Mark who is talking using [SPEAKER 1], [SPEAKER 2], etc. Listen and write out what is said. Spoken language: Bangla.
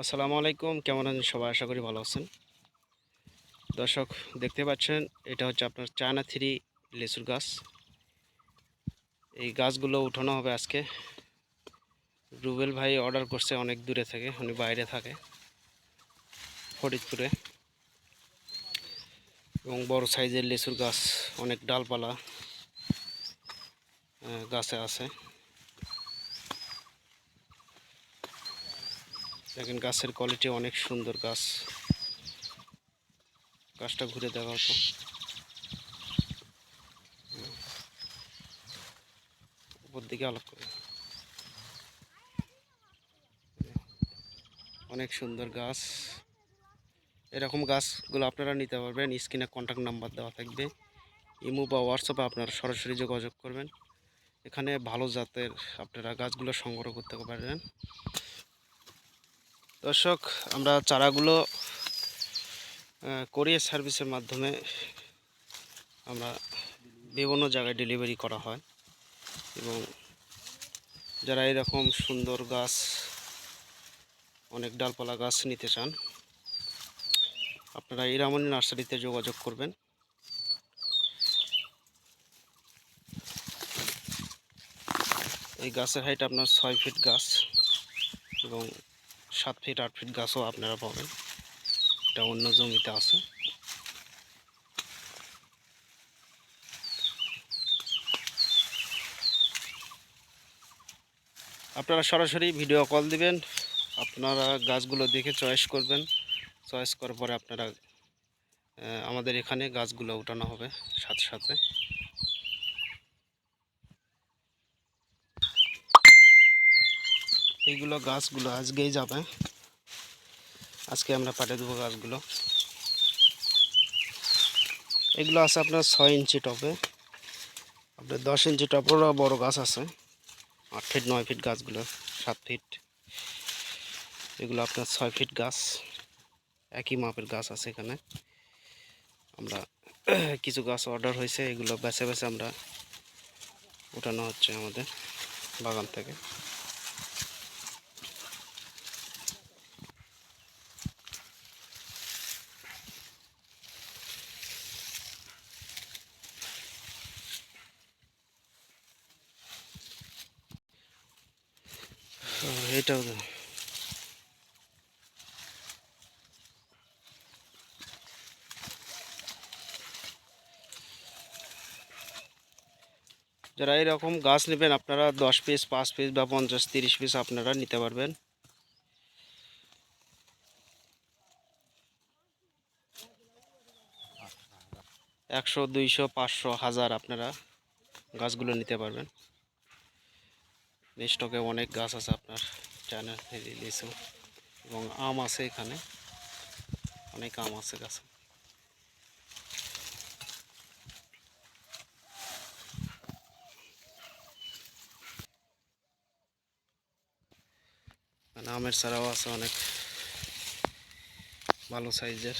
[SPEAKER 1] আসসালামু আলাইকুম। কেমন আছেন সবাই? আশা করি ভালো আছেন। দর্শক, দেখতে পাচ্ছেন, এটা হচ্ছে আপনার চায়না থ্রি লেচুর গাছ। এই গাছগুলো উঠানো হবে আজকে। রুবেল ভাই অর্ডার করছে অনেক দূরে থেকে, উনি বাইরে থাকে, ফরিদপুরে। এবং বড় সাইজের লেচুর গাছ, অনেক ডালপালা গাছে আছে। দেখেন গাছের কোয়ালিটি অনেক সুন্দর গাছ। গাছটা ঘুরে দেখা হতো। উপর দিকে আলোক করে। অনেক সুন্দর গাছ। এরকম গাছগুলো আপনারা নিতে পারবেন। স্ক্রিনে কন্ট্যাক্ট নাম্বার দেওয়া থাকবে। ইমো বা হোয়াটসঅ্যাপে আপনারা সরাসরি যোগাযোগ করবেন। এখানে ভালো জাতের আপনারা গাছগুলো সংগ্রহ করতে পারবেন। দর্শক, আমরা চারাগুলো কোরিয়ার সার্ভিসের মাধ্যমে আমরা বিভিন্ন জায়গায় ডেলিভারি করা হয় এবং যারা এরকম সুন্দর গাছ, অনেক ডালপালা গাছ নিতে চান, আপনারা ইরামনি নার্সারিতে যোগাযোগ করবেন। এই গাছের হাইট আপনার ছয় ফিট গাছ এবং সাত ফিট আট ফিট গাছও আপনারা পাবেন। এটা অন্য জমিতে আছে। আপনারা সরাসরি ভিডিও কল দিবেন। আপনারা গাছগুলো দেখে চয়েস করবেন। চয়েস করার পরে আপনারা আমাদের এখানে গাছগুলো উঠানো হবে সাথে সাথে। এইগুলো গাছগুলো আজকেই যাবে। আজকে আমরা পাঠিয়ে দেবো গাছগুলো। এগুলো আছে আপনার ছয় ইঞ্চি টপে আপনার দশ ইঞ্চি টপেরও বড় গাছ আছে। আট ফিট, নয় ফিট গাছগুলো, সাত ফিট। এগুলো আপনার ছয় ফিট গাছ। একই মাপের গাছ আছে এখানে। আমরা কিছু গাছ অর্ডার হয়েছে, এগুলো বেছে বেছে আমরা উঠানো হচ্ছে আমাদের বাগান থেকে। এটাও যারা এরকম গাছ নেবেন, আপনারা দশ পিস পাঁচ পিস বা পঞ্চাশ, তিরিশ পিস আপনারা নিতে পারবেন। একশো, দুইশো, পাঁচশো, হাজার আপনারা গাছগুলো নিতে পারবেন। স্টকে অনেক গাছ আছে আপনার চায়না লিচু এবং আম আছে এখানে। অনেক আম আছে গাছে। মানে আমের চারাও আছে অনেক। ভালো সাইজের